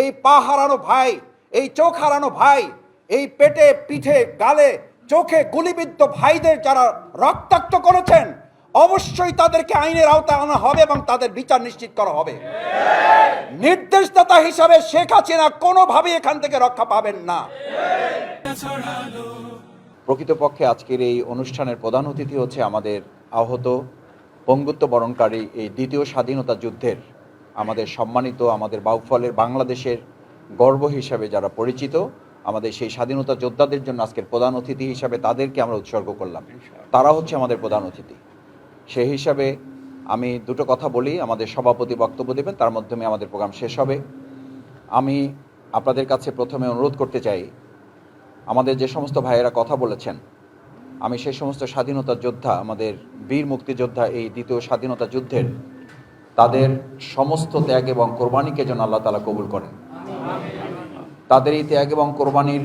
এই পা হারানো ভাই, এই চোখ হারানো ভাই, এই পেটে, পিঠে, গালে, চোখে গুলিবিদ্ধ ভাইদের যারা রক্তাক্ত করেছেন, অবশ্যই তাদেরকে আইনের আওতায় আনা হবে এবং তাদের বিচার নিশ্চিত করা হবে। নির্দেশদাতা হিসাবে শেখ হাসিনা কোনোভাবে এখান থেকে রক্ষা পাবেন না। প্রকৃতপক্ষে আজকের এই অনুষ্ঠানের প্রধান অতিথি হচ্ছে আমাদের আহত, পঙ্গুত্ব বরণকারী এই দ্বিতীয় স্বাধীনতা যুদ্ধের আমাদের সম্মানিত আমাদের বাউফলের বাংলাদেশের গর্ব হিসাবে যারা পরিচিত আমাদের সেই স্বাধীনতা যোদ্ধাদের জন্য আজকের প্রধান অতিথি হিসাবে তাদেরকে আমরা উৎসর্গ করলাম। তারা হচ্ছে আমাদের প্রধান অতিথি। সেই হিসাবে আমি দুটো কথা বলি আমাদের সভাপতি বক্তব্য দেবেন তার মাধ্যমে আমাদের প্রোগ্রাম শেষ হবে। আমি আপনাদের কাছে প্রথমে অনুরোধ করতে চাই আমাদের যে সমস্ত ভাইয়েরা কথা বলেছেন আমি সেই সমস্ত স্বাধীনতা যোদ্ধা আমাদের বীর মুক্তিযোদ্ধা এই দ্বিতীয় স্বাধীনতা যুদ্ধের তাদের সমস্ত ত্যাগ এবং কোরবানিকে যেন আল্লাহ তালা কবুল করেন। তাদের এই ত্যাগ এবং কোরবানির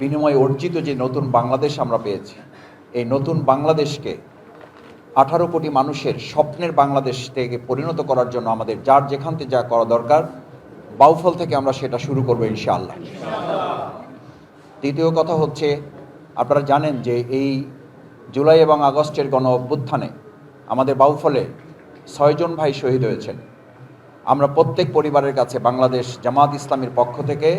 বিনিময়ে অর্জিত যে নতুন বাংলাদেশ আমরা পেয়েছি, এই নতুন বাংলাদেশকে আঠারো কোটি মানুষের স্বপ্নের বাংলাদেশ থেকে পরিণত করার জন্য আমাদের যার যেখান থেকে যা করা দরকার, বাউফল থেকে আমরা সেটা শুরু করব ইনশাআল্লাহ। দ্বিতীয় কথা হচ্ছে, আপনারা জানেন যে এই জুলাই এবং আগস্টের গণ অভ্যুত্থানে আমাদের বাউফলে ছয়জন ভাই শহীদ হয়েছেন। আমরা প্রত্যেক পরিবারের কাছে বাংলাদেশ জামাত ইসলামের পক্ষ থেকে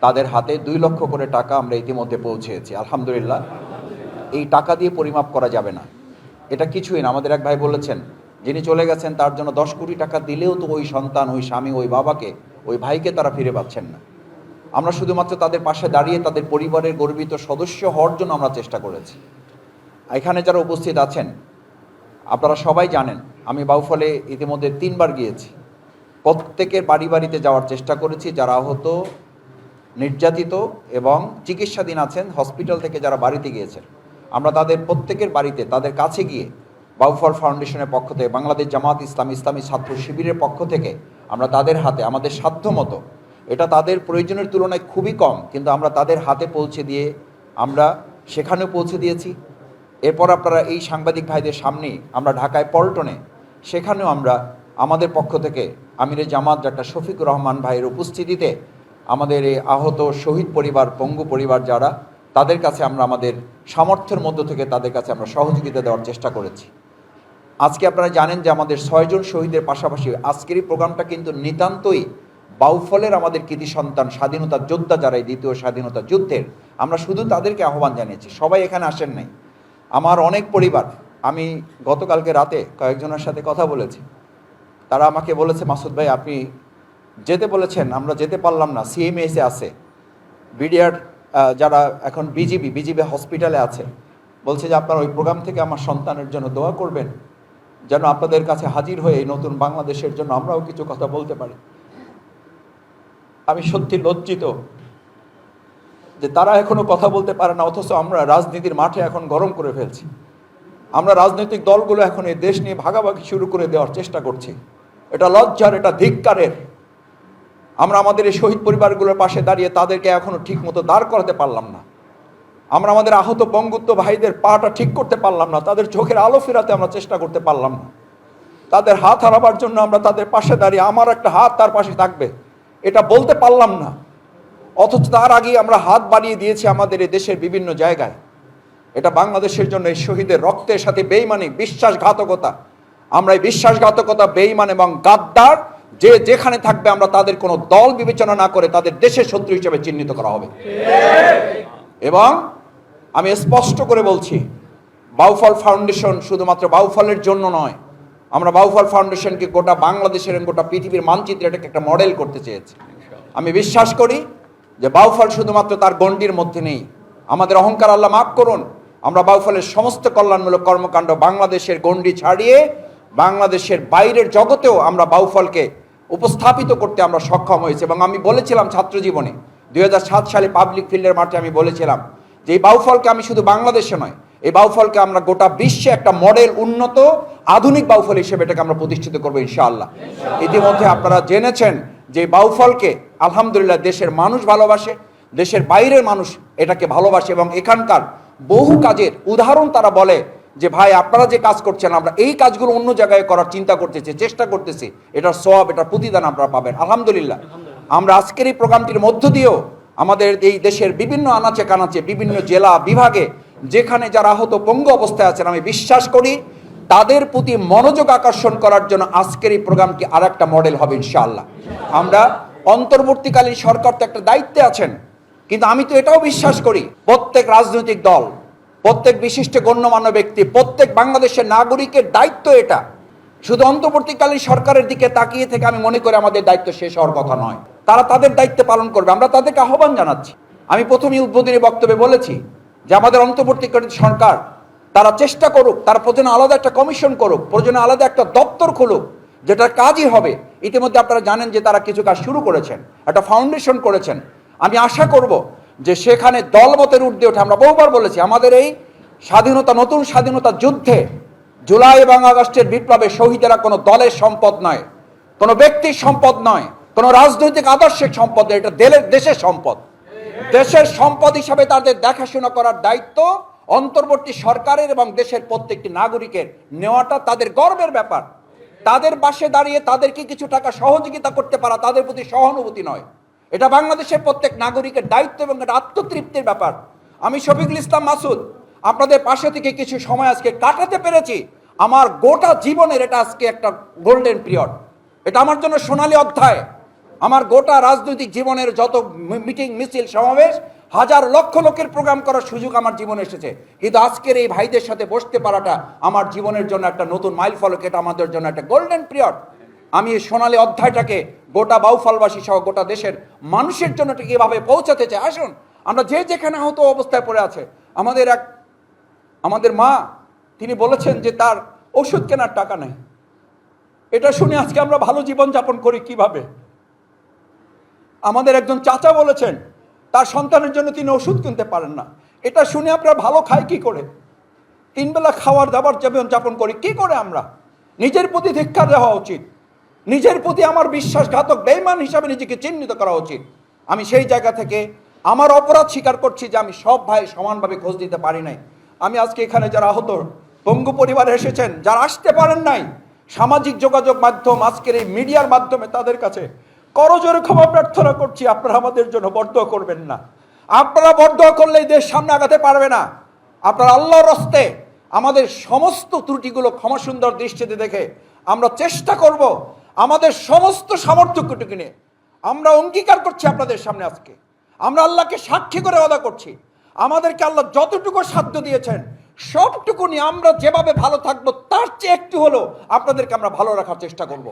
তাদের হাতে দুই লক্ষ করে টাকা আমরা ইতিমধ্যে পৌঁছেছি। আলহামদুলিল্লাহ, এই টাকা দিয়ে পরিমাপ করা যাবে না। এটা কিছুই না। আমাদের এক ভাই বলেছেন, যিনি চলে গেছেন তার জন্য দশ কোটি টাকা দিলেও তো ওই সন্তান, ওই স্বামী, ওই বাবাকে, ওই ভাইকে তারা ফিরে পাচ্ছেন না। আমরা শুধুমাত্র তাদের পাশে দাঁড়িয়ে তাদের পরিবারের গর্বিত সদস্য হওয়ার জন্য আমরা চেষ্টা করেছি। এখানে যারা উপস্থিত আছেন, আপনারা সবাই জানেন আমি বাউফলে ইতিমধ্যে তিনবার গিয়েছি। প্রত্যেকের বাড়ি বাড়িতে যাওয়ার চেষ্টা করেছি, যারা আহত, নির্যাতিত এবং চিকিৎসাধীন আছেন, হসপিটাল থেকে যারা বাড়িতে গিয়েছেন। আমরা তাদের প্রত্যেকের বাড়িতে, তাদের কাছে গিয়ে বাউফল ফাউন্ডেশনের পক্ষ থেকে, বাংলাদেশ জামাত ইসলাম ইসলামী ছাত্র শিবিরের পক্ষ থেকে আমরা তাদের হাতে, আমাদের সাধ্য মতো, এটা তাদের প্রয়োজনের তুলনায় খুবই কম, কিন্তু আমরা তাদের হাতে পৌঁছে দিয়ে আমরা সেখানেও পৌঁছে দিয়েছি। এরপর আপনারা এই সাংবাদিক ভাইদের সামনেই আমরা ঢাকায় পল্টনে সেখানেও আমরা আমাদের পক্ষ থেকে আমিরে জামাত ডাক্তার শফিকুর রহমান ভাইয়ের উপস্থিতিতে আমাদের এই আহত শহীদ পরিবার, পঙ্গু পরিবার যারা, তাদের কাছে আমরা আমাদের সামর্থ্যের মধ্য থেকে তাদের কাছে আমরা সহযোগিতা দেওয়ার চেষ্টা করেছি। আজকে আপনারা জানেন যে আমাদের ছয়জন শহীদের পাশাপাশি আজকের এই প্রোগ্রামটা কিন্তু নিতান্তই বাউফলের আমাদের কৃতি সন্তান, স্বাধীনতা যোদ্ধা যারা এই দ্বিতীয় স্বাধীনতা যুদ্ধের, আমরা শুধু তাদেরকে আহ্বান জানিয়েছি, সবাই এখানে আসেন নাই। আমার অনেক পরিবার আমি গতকালকে রাতে কয়েকজনের সাথে কথা বলেছি। তারা আমাকে বলেছে, মাসুদ ভাই, আপনি যেতে বলেছেন, আমরা যেতে পারলাম না, সিএমএসে আছে। বিডিআর যারা এখন বিজিবি বিজিবি হসপিটালে আছে, বলছে যে আপনার ওই প্রোগ্রাম থেকে আমার সন্তানের জন্য দোয়া করবেন, যেন আপনাদের কাছে হাজির হয়ে এই নতুন বাংলাদেশের জন্য আমরাও কিছু কথা বলতে পারি। আমি সত্যি লজ্জিত যে তারা এখনও কথা বলতে পারে না, অথচ আমরা রাজনীতির মাঠে এখন গরম করে ফেলছি। আমরা রাজনৈতিক দলগুলো এখন এই দেশ নিয়ে ভাগাভাগি শুরু করে দেওয়ার চেষ্টা করছি। এটা লজ্জার, এটা ধিক্কারের। আমরা আমাদের এই শহীদ পরিবারগুলোর পাশে দাঁড়িয়ে তাদেরকে এখনও ঠিক মতো দাঁড় করাতে পারলাম না। আমরা আমাদের আহত বঙ্গুত্ব ভাইদের পাটা ঠিক করতে পারলাম না। তাদের চোখের আলো ফেরাতে আমরা চেষ্টা করতে পারলাম না। তাদের হাত হারাবার জন্য আমরা তাদের পাশে দাঁড়িয়ে আমার একটা হাত তার পাশে থাকবে। এটা বলতে পারলাম না। অথচ তার আগে আমরা হাত বাড়িয়ে দিয়েছি আমাদের এই দেশের বিভিন্ন জায়গায়। এটা বাংলাদেশের জন্য এই শহীদের রক্তের সাথে বেইমানি, বিশ্বাসঘাতকতা। আমরা এই বিশ্বাসঘাতকতা, বেইমান এবং গাদ্দার, যে যেখানে থাকবে আমরা তাদের কোনো দল বিবেচনা না করে তাদের দেশের শত্রু হিসেবে চিহ্নিত করা হবে। এবং আমি স্পষ্ট করে বলছি, বাউফল ফাউন্ডেশন শুধুমাত্র বাউফলের জন্য নয়, আমরা বাউফল ফাউন্ডেশনকে গোটা বাংলাদেশের গোটা পৃথিবীর মানচিত্রে এটাকে একটা মডেল করতে চেয়েছি। আমি বিশ্বাস করি যে বাউফল শুধুমাত্র তার গণ্ডির মধ্যে নেই। আমাদের অহংকার আল্লাহ মাফ করুন আমরা বাউফলের সমস্ত কল্যাণমূলক কর্মকাণ্ড বাংলাদেশের গণ্ডি ছাড়িয়ে বাংলাদেশের বাইরের জগতেও আমরা বাউফলকে উপস্থাপিত করতে আমরা সক্ষম হয়েছি। এবং আমি বলেছিলাম ছাত্র জীবনে দুই হাজার সাত সালে পাবলিক ফিল্ডের মাঠে আমি বলেছিলাম যে এই বাউফলকে আমি শুধু বাংলাদেশে নয়, এই বাউফলকে আমরা গোটা বিশ্বে একটা মডেল উন্নত আধুনিক বাউফল হিসেবে এটাকে আমরা প্রতিষ্ঠিত করব ইনশাআল্লাহ। ইতিমধ্যে আপনারা জেনেছেন যে বাউফলকে আলহামদুলিল্লাহ দেশের মানুষ ভালোবাসে, দেশের বাইরের মানুষ এটাকে ভালোবাসে এবং এখানকার বহু কাজের উদাহরণ তারা বলে যে ভাই আপনারা যে কাজ করছেন আমরা এই কাজগুলো অন্য জায়গায় করার চিন্তা করতেছি চেষ্টা করতেছি। এটার সব এটার প্রতিদান আপনারা পাবেন। আলহামদুলিল্লাহ। আমরা আজকের এই প্রোগ্রামটির মধ্য দিয়েও আমাদের এই দেশের বিভিন্ন আনাচে কানাচে বিভিন্ন জেলা বিভাগে যেখানে যারা আহত পঙ্গু অবস্থায় আছেন আমি বিশ্বাস করি তাদের প্রতি মনোযোগ আকর্ষণ করার জন্য আজকের এই প্রোগ্রামটি আর একটা মডেল হবে ইনশাআল্লাহ। আমরা অন্তর্বর্তীকালীন সরকার তো একটা দায়িত্বে আছেন। কিন্তু আমি তো এটাও বিশ্বাস করি, প্রত্যেক রাজনৈতিক দল, প্রত্যেক বিশিষ্ট গণ্যমান্য ব্যক্তি, প্রত্যেক বাংলাদেশের নাগরিকের দায়িত্ব এটা। শুধু অন্তর্বর্তীকালীন সরকারের দিকে তাকিয়ে থেকে আমি মনে করি আমাদের দায়িত্ব শেষ হওয়ার কথা নয়। তারা তাদের দায়িত্ব পালন করবে, আমরা তাদেরকে আহ্বান জানাচ্ছি। আমি প্রথমেই উদ্বোধনী বক্তব্যে বলেছি যে আমাদের অন্তর্বর্তীকালীন সরকার, তারা চেষ্টা করুক, তারা প্রয়োজনে আলাদা একটা কমিশন করুক, প্রয়োজনে আলাদা একটা দপ্তর খুলুক, যেটার কাজই হবে। ইতিমধ্যে আপনারা জানেন যে তারা কিছু কাজ শুরু করেছেন, একটা ফাউন্ডেশন করেছেন। আমি আশা করব যে সেখানে দলমতের ঊর্ধ্বে ওঠে। আমরা বহুবার বলেছি, আমাদের এই স্বাধীনতা, নতুন স্বাধীনতা যুদ্ধে জুলাই এবং আগস্টের বিপ্লবে শহীদেরা কোনো দলের সম্পদ নয়, কোনো ব্যক্তির সম্পদ নয়, কোনো রাজনৈতিক আদর্শের সম্পদ এটা দেশের সম্পদ। দেশের সম্পদ হিসাবে তাদের দেখাশোনা করার দায়িত্ব অন্তর্বর্তী সরকারের এবং দেশের প্রত্যেকটি নাগরিকের নেওয়াটা তাদের গর্বের ব্যাপার। তাদের পাশে দাঁড়িয়ে তাদেরকে কিছু টাকা সহযোগিতা করতে পারা তাদের প্রতি সহানুভূতি নয়। এটা বাংলাদেশের প্রত্যেক নাগরিকের দায়িত্ব এবং এটা আত্মতৃপ্তির ব্যাপার। আমি শফিকুল ইসলাম মাসুদ, আপনাদের পাশে থেকে কিছু সময় আজকে কাটাতে পেরেছি। আমার গোটা জীবনের এটা আজকে একটা গোল্ডেন পিরিয়ড এটা আমার জন্য সোনালী অধ্যায়। আমার গোটা রাজনৈতিক জীবনের যত মিটিং, মিছিল, সমাবেশ, হাজার লক্ষ লোকের প্রোগ্রাম করার সুযোগ আমার জীবনে এসেছে। কিন্তু আজকের এই ভাইদের সাথে বসতে পারাটা আমার জীবনের জন্য একটা নতুন মাইল ফলক এটা আমাদের জন্য একটা গোল্ডেন পিরিয়ড আমি এই সোনালী অধ্যায়টাকে গোটা বাউফালবাসী সহ গোটা দেশের মানুষের জন্য এভাবে পৌঁছাতে চাই আসুন, আমরা যে যেখানে আহত অবস্থায় পড়ে আছে, আমাদের এক, আমাদের মা, তিনি বলেছেন যে তার ওষুধ কেনার টাকা নেই। এটা শুনে আজকে আমরা ভালো জীবন যাপন করি কীভাবে? আমাদের একজন চাচা বলেছেন, তার সন্তানের জন্য তিনি ওষুধ কিনতে পারেন না। এটা শুনে আমরা ভালো খাই কি করে? তিনবেলা খাওয়ার দাবার জীবন যাপন করি, কি করে আমরা? নিজের প্রতি ধিক্ষার দেওয়া উচিত। নিজের প্রতি আমার বিশ্বাসঘাতক বেইমান হিসাবে নিজেকে চিহ্নিত করা উচিত। আমি সেই জায়গা থেকে আমার অপরাধ স্বীকার করছি যে আমি সব ভাই সমানভাবে খোঁজ দিতে পারি নাই। আমি আজকে এখানে যারা আহত পঙ্গু পরিবারে এসেছেন, যারা আসতে পারেন নাই, সামাজিক যোগাযোগ মাধ্যম, আজকের এই মিডিয়ার মাধ্যমে তাদের কাছে করজোরে ক্ষমা প্রার্থনা করছি, আপনারা আমাদের জন্য বরদোয়া করবেন না। আপনারা বরদোয়া করলে দেশ সামনে আগাতে পারবে না। আপনারা আল্লাহর রস্তে আমাদের সমস্ত ত্রুটিগুলো ক্ষমা সুন্দর দৃষ্টিতে দেখে আমরা চেষ্টা করব আমাদের সমস্ত সামর্থ্যটুকু নিয়ে। আমরা অঙ্গীকার করছি আপনাদের সামনে আজকে। আমরা আল্লাহকে সাক্ষী করে অদা করছি। আমাদেরকে আল্লাহ যতটুকু সাধ্য দিয়েছেন, সবটুকু নিয়ে আমরা যেভাবে ভালো থাকব, তার চেয়ে একটু হলেও আপনাদেরকে আমরা ভালো রাখার চেষ্টা করব।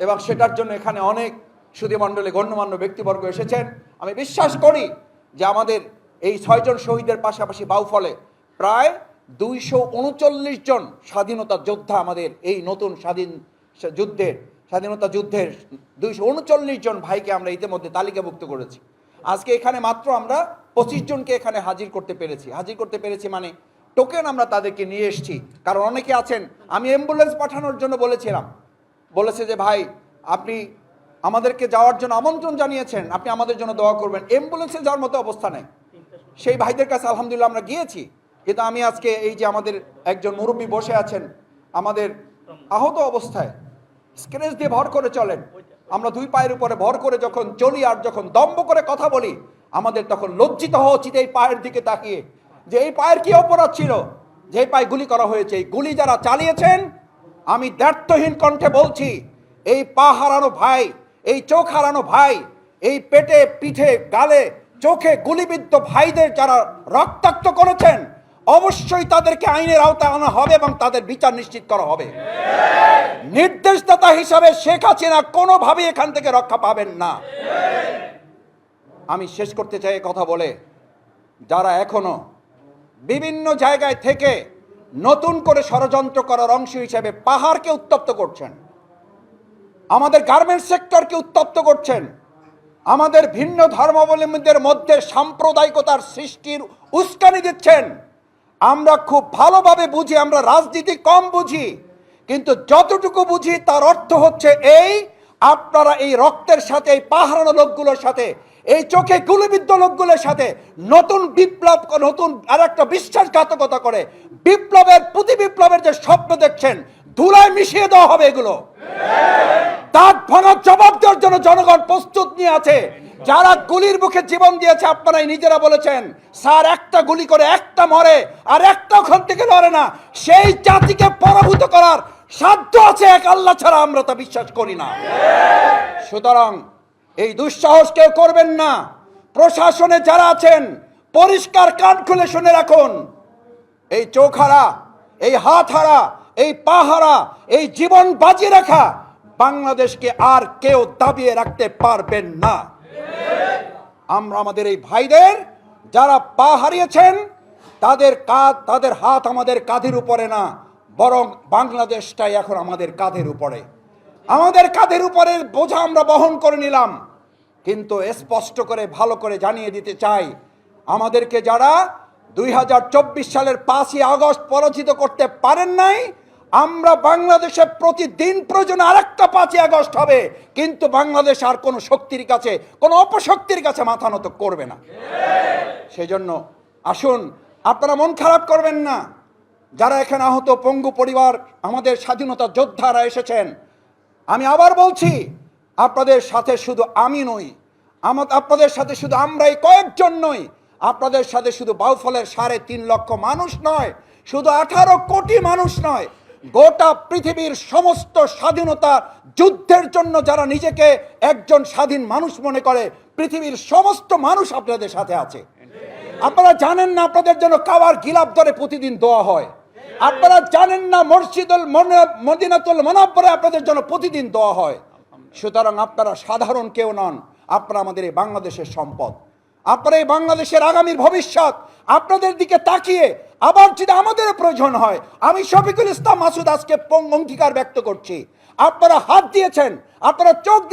এবং সেটার জন্য এখানে অনেক সুদী মণ্ডলে গণ্যমান্য ব্যক্তিবর্গ এসেছেন। আমি বিশ্বাস করি যে আমাদের এই ছয়জন শহীদের পাশাপাশি বাউফলে প্রায় দুইশো উনচল্লিশ জন স্বাধীনতা যোদ্ধা আমাদের এই নতুন স্বাধীন যুদ্ধের, স্বাধীনতা যুদ্ধের দুইশো উনচল্লিশ জন ভাইকে আমরা ইতিমধ্যে তালিকাভুক্ত করেছি। আজকে এখানে মাত্র আমরা পঁচিশ জনকে এখানে হাজির করতে পেরেছি। হাজির করতে পেরেছি মানে টোকেন আমরা তাদেরকে নিয়ে এসেছি। কারণ অনেকে আছেন, আমি অ্যাম্বুলেন্স পাঠানোর জন্য বলেছিলাম। বলেছে যে, ভাই, আপনি আমাদেরকে যাওয়ার জন্য আমন্ত্রণ জানিয়েছেন। আপনি আমাদের জন্য দোয়া করবেন। অ্যাম্বুলেন্সে যাওয়ার মতো অবস্থা নেই। সেই ভাইদের কাছে আলহামদুলিল্লাহ আমরা গিয়েছি। কিন্তু আমি আজকে এই যে আমাদের একজন মুরব্বী বসে আছেন, আমাদের আহত অবস্থায় স্ক্রেচ দিয়ে ভর করে চলেন। আমরা দুই পায়ের উপরে ভর করে যখন চলি আর যখন দম্ব করে কথা বলি, আমাদের তখন লজ্জিত হওয়া উচিত এই পায়ের দিকে তাকিয়ে। যে এই পায়ের কি অপরাধ ছিল? যে পায়ে গুলি করা হয়েছে, এই গুলি যারা চালিয়েছেন, আমি দ্ব্যর্থহীন কণ্ঠে বলছি, এই পা হারানো ভাই, এই চোখ হারানো ভাই, এই পেটে, পিঠে, গালে, চোখে গুলিবিদ্ধ ভাইদের যারা রক্তাক্ত করেছেন অবশ্যই তাদেরকে আইনের আওতায় আনা হবে এবং তাদের বিচার নিশ্চিত করা হবে। নির্দেশদাতা হিসাবে শেখ হাসিনা কোনোভাবেই এখান থেকে রক্ষা পাবেন না। আমি শেষ করতে চাই কথা বলে, যারা এখনও বিভিন্ন জায়গায় থেকে নতুন করে ষড়যন্ত্র করার অংশ হিসেবে পাহাড়কে উত্তপ্ত করছেন, আমাদের গার্মেন্টস সেক্টরকে উত্তপ্ত করছেন, আমাদের ভিন্ন ধর্মাবলম্বীদের মধ্যে সাম্প্রদায়িকতার সৃষ্টির উস্কানি দিচ্ছেন আমরা খুব ভালোভাবে বুঝি, আমরা রাজনীতি কম বুঝি, কিন্তু যতটুকু বুঝি তার অর্থ হচ্ছে এই, আপনারা এই রক্তের সাথে, এই পাহারানো লোকগুলোর সাথে, এই চোখে গুলিবিদ্ধ লোকগুলোর সাথে নতুন বিপ্লব, নতুন আর একটা বিশ্বাসঘাতকতা করে, বিপ্লবের, প্রতি বিপ্লবের যে স্বপ্ন দেখছেন, ধুলায় মিশিয়ে দেওয়া হবে এগুলো। দাঁত ভাঙার জবাব দেওয়ার জন্য জনগণ প্রস্তুত নিয়ে আছে। যারা গুলির মুখে জীবন দিয়েছে, আপনারাই নিজেরা বলেছেন, স্যার, একটা গুলি করে একটা মরে, আর একটা ওখান থেকে লড়ে না। সেই জাতিকে পরাভূত করার সাধ্য আছে এক, আল্লাহ ছাড়া আমরা তা বিশ্বাস করি না। সুতরাং এই দুঃসাহস কেউ করবেন না। প্রশাসনে যারা আছেন, পরিষ্কার কান খুলে শুনে রাখুন। এই চোখ হারা, এই হাত হারা, এই পা হারা, এই জীবন বাজি রাখা বাংলাদেশকে আর কেউ দাবিয়ে রাখতে পারবেন না। আমরা আমাদের এই ভাইদের যারা পা হারিয়েছেন, তাদের কাঁধ, তাদের হাত আমাদের কাঁধের উপরে না, বরং বাংলাদেশটাই এখন আমাদের কাঁধের উপরে। আমাদের কাঁধের উপরে বোঝা আমরা বহন করে নিলাম, কিন্তু স্পষ্ট করে, ভালো করে জানিয়ে দিতে চাই, আমাদেরকে যারা দুই হাজার চব্বিশ সালের পাঁচই আগস্ট পরাজিত করতে পারেন নাই আমরা বাংলাদেশে প্রতিদিন প্রয়োজন আরেকটা পাঁচই আগস্ট হবে, কিন্তু বাংলাদেশ আর কোনো শক্তির কাছে, কোনো অপশক্তির কাছে মাথা নত করবে না। সেজন্য আসুন, আপনারা মন খারাপ করবেন না। যারা এখানে আহত পঙ্গু পরিবার, আমাদের স্বাধীনতা যোদ্ধারা এসেছেন, আমি আবার বলছি, আপনাদের সাথে শুধু আমি নই আমার আপনাদের সাথে শুধু আমরাই কয়েকজন নই, আপনাদের সাথে শুধু বাউফলের সাড়ে তিন লক্ষ মানুষ নয়, শুধু আঠারো কোটি মানুষ নয় গোটা পৃথিবীর সমস্ত স্বাধীনতা যুদ্ধের জন্য যারা নিজেকে একজন স্বাধীন মানুষ মনে করে, পৃথিবীর সমস্ত মানুষ আপনাদের সাথে আছে। আপনারা জানেন না আপনাদের জন্য কাবার গিলাপ ধরে প্রতিদিন দোয়া হয়। আপনারা জানেন না মসজিদুল মদিনাতুল মনাব্বরে আপনাদের জন্য প্রতিদিন দোয়া হয়। সুতরাং আপনারা সাধারণ কেউ নন, আপনারা আমাদের এই বাংলাদেশের সম্পদ। আপনারা এই বাংলাদেশের আগামীর ভবিষ্যৎ আপনাদের দিকে তাকিয়ে আবার যদি আমাদের প্রয়োজন হয়, আমি শফিকুল ইসলাম মাসুদ আজকে অঙ্গীকার ব্যক্ত করছি। আপনারা হাত দিয়েছেন, আপনারা চোখ দিয়ে